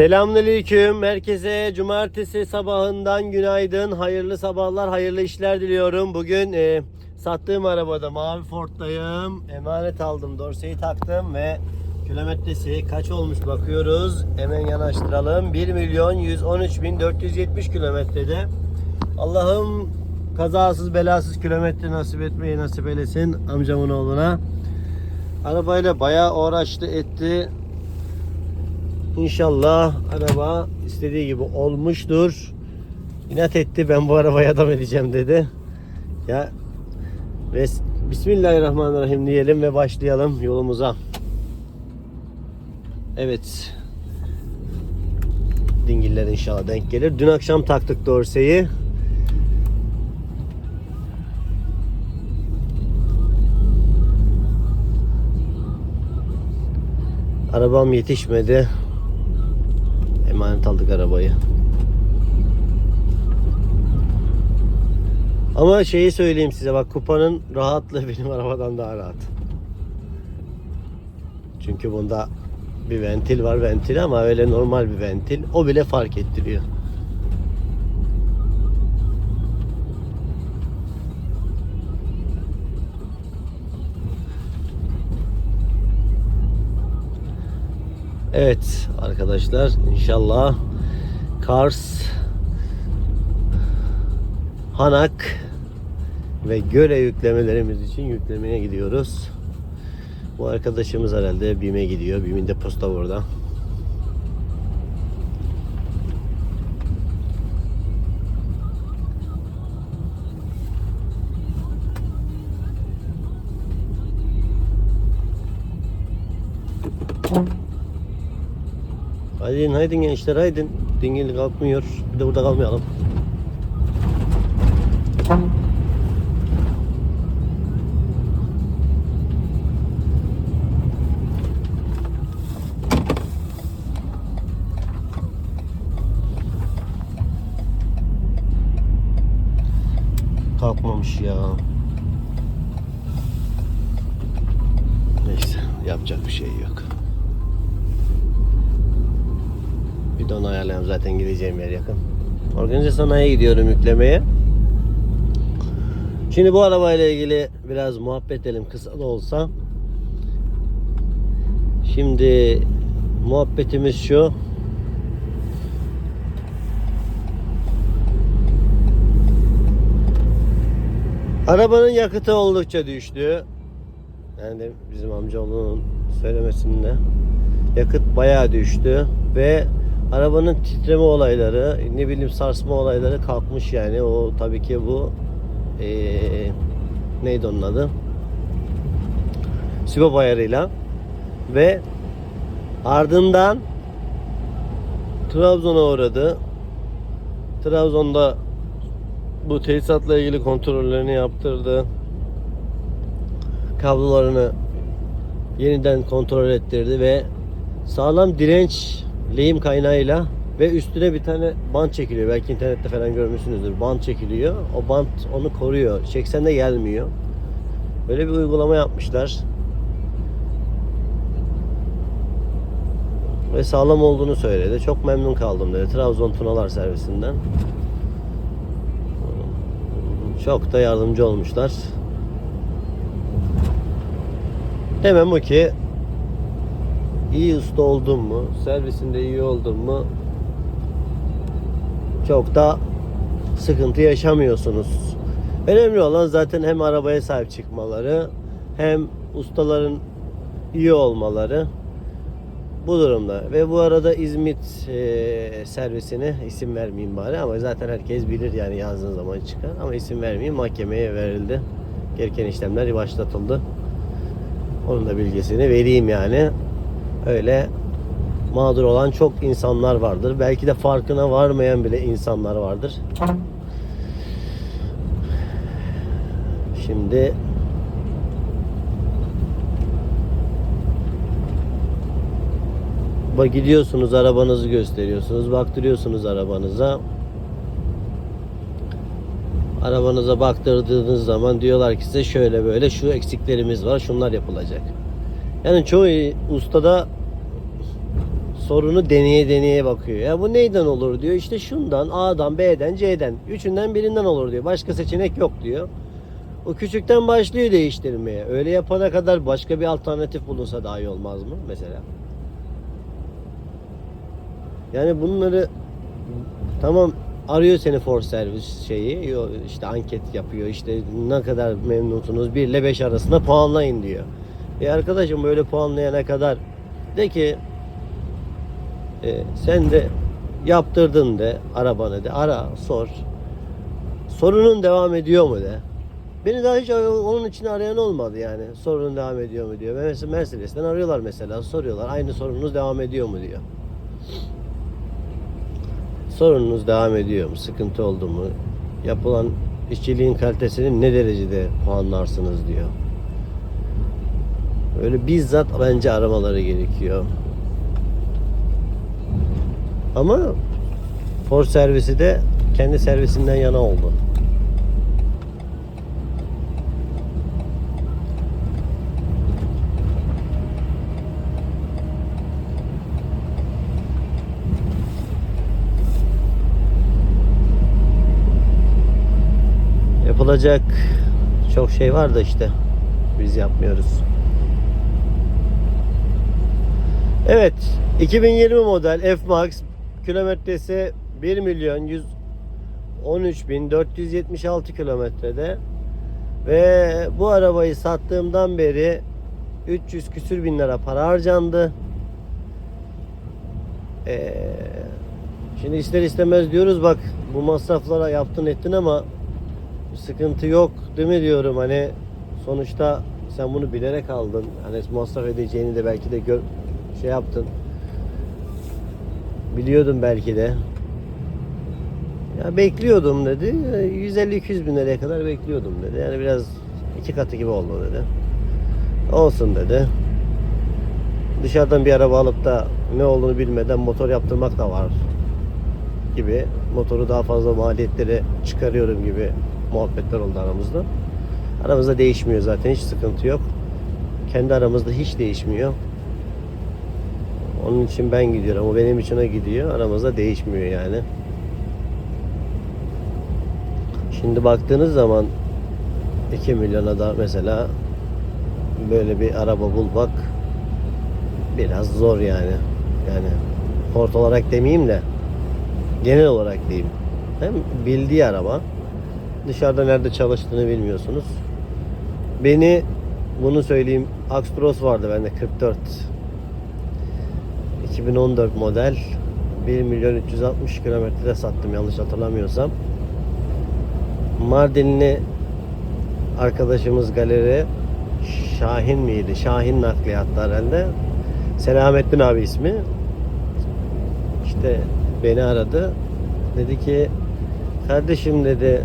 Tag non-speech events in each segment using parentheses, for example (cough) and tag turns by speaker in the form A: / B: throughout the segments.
A: Selamünaleyküm. Herkese cumartesi sabahından günaydın. Hayırlı sabahlar, hayırlı işler diliyorum. Bugün e, sattığım arabada Mavi Ford'dayım. Emanet aldım. Dorseyi taktım ve kilometresi kaç olmuş bakıyoruz. Hemen yanaştıralım. 1 milyon 113 bin 470 kilometrede. Allah'ım kazasız belasız kilometre nasip etmeyi nasip eylesin amcamın oğluna. Arabayla bayağı uğraştı etti. İnşallah araba istediği gibi olmuştur. İnat etti ben bu arabaya adam edeceğim dedi. Ya ve Bismillahirrahmanirrahim diyelim ve başlayalım yolumuza. Evet. Dingiller inşallah denk gelir. Dün akşam taktık dorseyi. Arabam yetişmedi. Emanet aldık arabayı. Ama şeyi söyleyeyim size bak kupanın rahatlığı benim (laughs) arabadan daha rahat. Çünkü bunda bir ventil var ventil ama öyle normal bir ventil. O bile fark ettiriyor. Evet arkadaşlar inşallah Kars Hanak ve Göre yüklemelerimiz için yüklemeye gidiyoruz. Bu arkadaşımız herhalde BİM'e gidiyor. BİM'in deposu da burada. Haydi haydi gençler haydi. Dingil kalkmıyor. Bir de burada kalmayalım. Kalkmamış ya. Neyse yapacak bir şey yok. Bir onu ayarlayalım zaten gideceğim yer yakın. Organize sanayiye gidiyorum yüklemeye. Şimdi bu arabayla ilgili biraz muhabbet edelim kısa da olsa. Şimdi muhabbetimiz şu. Arabanın yakıtı oldukça düştü. Yani bizim amcaoğlunun söylemesinde yakıt bayağı düştü ve arabanın titreme olayları, ne bileyim sarsma olayları kalkmış yani. O tabii ki bu eee neydi onun adı? Sibop ayarıyla ve ardından Trabzon'a uğradı. Trabzon'da bu tesisatla ilgili kontrollerini yaptırdı. Kablolarını yeniden kontrol ettirdi ve sağlam direnç lehim kaynağıyla ve üstüne bir tane bant çekiliyor. Belki internette falan görmüşsünüzdür. Bant çekiliyor. O bant onu koruyor. Çeksen de gelmiyor. Böyle bir uygulama yapmışlar. Ve sağlam olduğunu söyledi. Çok memnun kaldım dedi. Trabzon Tunalar servisinden. Çok da yardımcı olmuşlar. Demem o ki iyi usta oldun mu, servisinde iyi oldun mu çok da sıkıntı yaşamıyorsunuz. Önemli olan zaten hem arabaya sahip çıkmaları hem ustaların iyi olmaları bu durumda. Ve bu arada İzmit e, servisine isim vermeyeyim bari ama zaten herkes bilir yani yazdığın zaman çıkar. Ama isim vermeyeyim mahkemeye verildi. Gereken işlemler başlatıldı. Onun da bilgisini vereyim yani. Öyle mağdur olan çok insanlar vardır. Belki de farkına varmayan bile insanlar vardır. Şimdi Bak gidiyorsunuz arabanızı gösteriyorsunuz. Baktırıyorsunuz arabanıza. Arabanıza baktırdığınız zaman diyorlar ki size şöyle böyle şu eksiklerimiz var. Şunlar yapılacak. Yani çoğu ustada sorunu deneye deneye bakıyor. Ya bu neyden olur diyor. İşte şundan, A'dan, B'den, C'den. Üçünden birinden olur diyor. Başka seçenek yok diyor. O küçükten başlıyor değiştirmeye. Öyle yapana kadar başka bir alternatif bulunsa daha iyi olmaz mı mesela? Yani bunları tamam arıyor seni for service şeyi işte anket yapıyor işte ne kadar memnunsunuz 1 ile 5 arasında puanlayın diyor. E arkadaşım böyle puanlayana kadar de ki e, sen de yaptırdın de arabanı de ara sor. Sorunun devam ediyor mu de. Beni daha hiç onun için arayan olmadı yani. Sorunun devam ediyor mu diyor. Mesela Mercedes'ten arıyorlar mesela soruyorlar. Aynı sorununuz devam ediyor mu diyor. Sorununuz devam ediyor mu? Sıkıntı oldu mu? Yapılan işçiliğin kalitesini ne derecede puanlarsınız diyor. Öyle bizzat bence aramaları gerekiyor. Ama Ford servisi de kendi servisinden yana oldu. Yapılacak çok şey var da işte biz yapmıyoruz. Evet, 2020 model F-Max kilometresi 1 milyon 113 bin 476 kilometrede. Ve bu arabayı sattığımdan beri 300 küsür bin lira para harcandı. Ee, şimdi ister istemez diyoruz bak bu masraflara yaptın ettin ama sıkıntı yok değil mi diyorum. Hani sonuçta sen bunu bilerek aldın. Hani masraf edeceğini de belki de gör, şey yaptın. Biliyordum belki de. Ya bekliyordum dedi. 150-200 bin liraya kadar bekliyordum dedi. Yani biraz iki katı gibi oldu dedi. Olsun dedi. Dışarıdan bir araba alıp da ne olduğunu bilmeden motor yaptırmak da var gibi. Motoru daha fazla maliyetleri çıkarıyorum gibi muhabbetler oldu aramızda. Aramızda değişmiyor zaten. Hiç sıkıntı yok. Kendi aramızda hiç değişmiyor. Onun için ben gidiyorum. O benim için o gidiyor. Aramızda değişmiyor yani. Şimdi baktığınız zaman 2 milyona da mesela böyle bir araba bulmak biraz zor yani. Yani port olarak demeyeyim de genel olarak diyeyim. Hem bildiği araba dışarıda nerede çalıştığını bilmiyorsunuz. Beni bunu söyleyeyim Axtros vardı bende 44 2014 model 1 milyon 360 kilometrede sattım yanlış hatırlamıyorsam. Mardinli arkadaşımız galeri Şahin miydi? Şahin nakliyatta herhalde. Selamettin abi ismi. İşte beni aradı. Dedi ki kardeşim dedi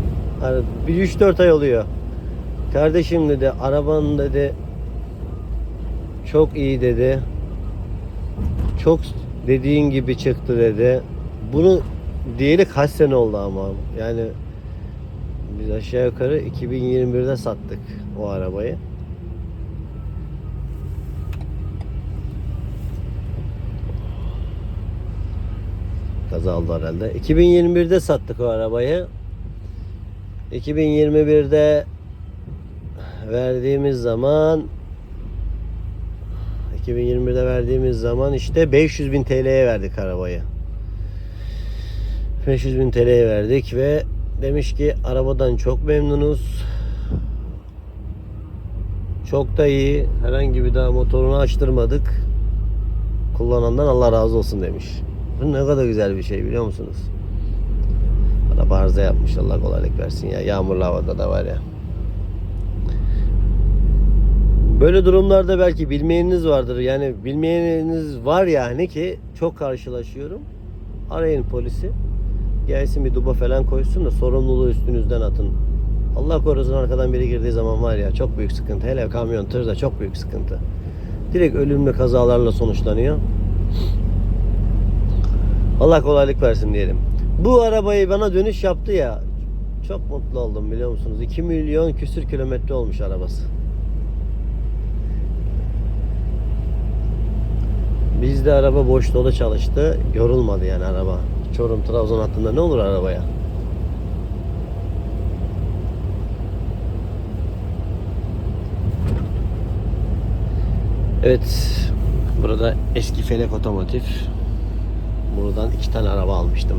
A: bir 3-4 ay oluyor. Kardeşim dedi araban dedi çok iyi dedi. Çok dediğin gibi çıktı dedi. Bunu diyeli kaç sene oldu ama yani biz aşağı yukarı 2021'de sattık o arabayı. Kaza oldu herhalde. 2021'de sattık o arabayı. 2021'de verdiğimiz zaman 2021'de verdiğimiz zaman işte 500 bin TL'ye verdik arabayı. 500 bin TL'ye verdik ve demiş ki arabadan çok memnunuz. Çok da iyi. Herhangi bir daha motorunu açtırmadık. Kullanandan Allah razı olsun demiş. Bu ne kadar güzel bir şey biliyor musunuz? Araba arıza yapmış Allah kolaylık versin ya. Yağmurlu havada da var ya. Böyle durumlarda belki bilmeyeniniz vardır. Yani bilmeyeniniz var yani ki çok karşılaşıyorum. Arayın polisi. Gelsin bir duba falan koysun da sorumluluğu üstünüzden atın. Allah korusun arkadan biri girdiği zaman var ya çok büyük sıkıntı. Hele kamyon tırda çok büyük sıkıntı. Direkt ölümle kazalarla sonuçlanıyor. Allah kolaylık versin diyelim. Bu arabayı bana dönüş yaptı ya. Çok mutlu oldum biliyor musunuz? 2 milyon küsür kilometre olmuş arabası. Bizde araba boş dolu çalıştı. Yorulmadı yani araba. Çorum Trabzon hattında ne olur arabaya? Evet. Burada eski Felek Otomotiv. Buradan iki tane araba almıştım.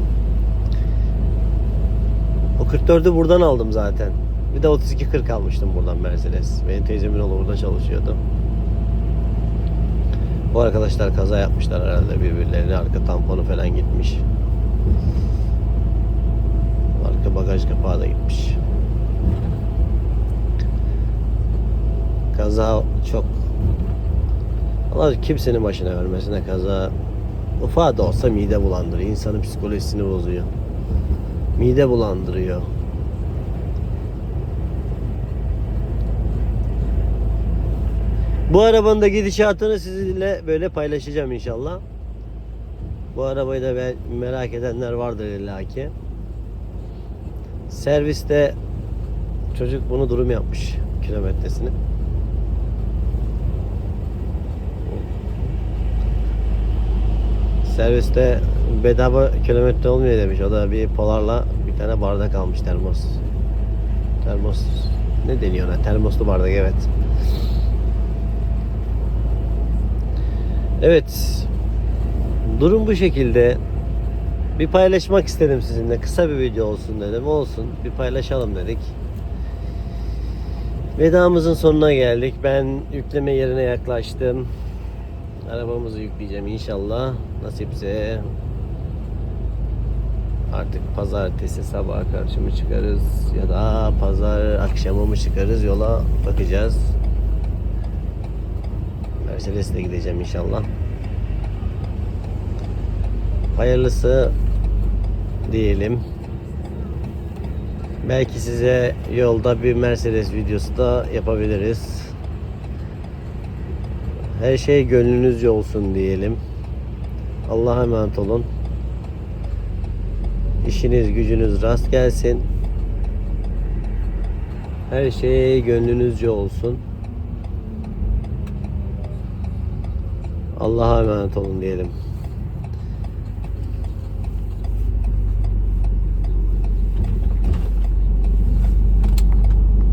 A: O 44'ü buradan aldım zaten. Bir de 3240 almıştım buradan Mercedes. Benim teyzemin oğlu burada çalışıyordu. Bu arkadaşlar kaza yapmışlar herhalde birbirlerine. Arka tamponu falan gitmiş. Arka bagaj kapağı da gitmiş. Kaza çok Allah kimsenin başına vermesine kaza ufak da olsa mide bulandırıyor. İnsanın psikolojisini bozuyor. Mide bulandırıyor. Bu arabanın da gidişatını sizinle böyle paylaşacağım inşallah. Bu arabayı da merak edenler vardır illaki. Serviste çocuk bunu durum yapmış kilometresini. Serviste bedava kilometre olmuyor demiş. O da bir polarla bir tane bardak almış termos. Termos ne deniyor ona? Termoslu bardak evet. Evet. Durum bu şekilde. Bir paylaşmak istedim sizinle. Kısa bir video olsun dedim. Olsun. Bir paylaşalım dedik. Vedamızın sonuna geldik. Ben yükleme yerine yaklaştım. Arabamızı yükleyeceğim inşallah. Nasipse artık pazartesi sabah karşı mı çıkarız ya da pazar akşamı mı çıkarız yola bakacağız. Mercedes'le gideceğim inşallah. Hayırlısı diyelim. Belki size yolda bir Mercedes videosu da yapabiliriz. Her şey gönlünüzce olsun diyelim. Allah'a emanet olun. İşiniz gücünüz rast gelsin. Her şey gönlünüzce olsun. Allah'a emanet olun diyelim.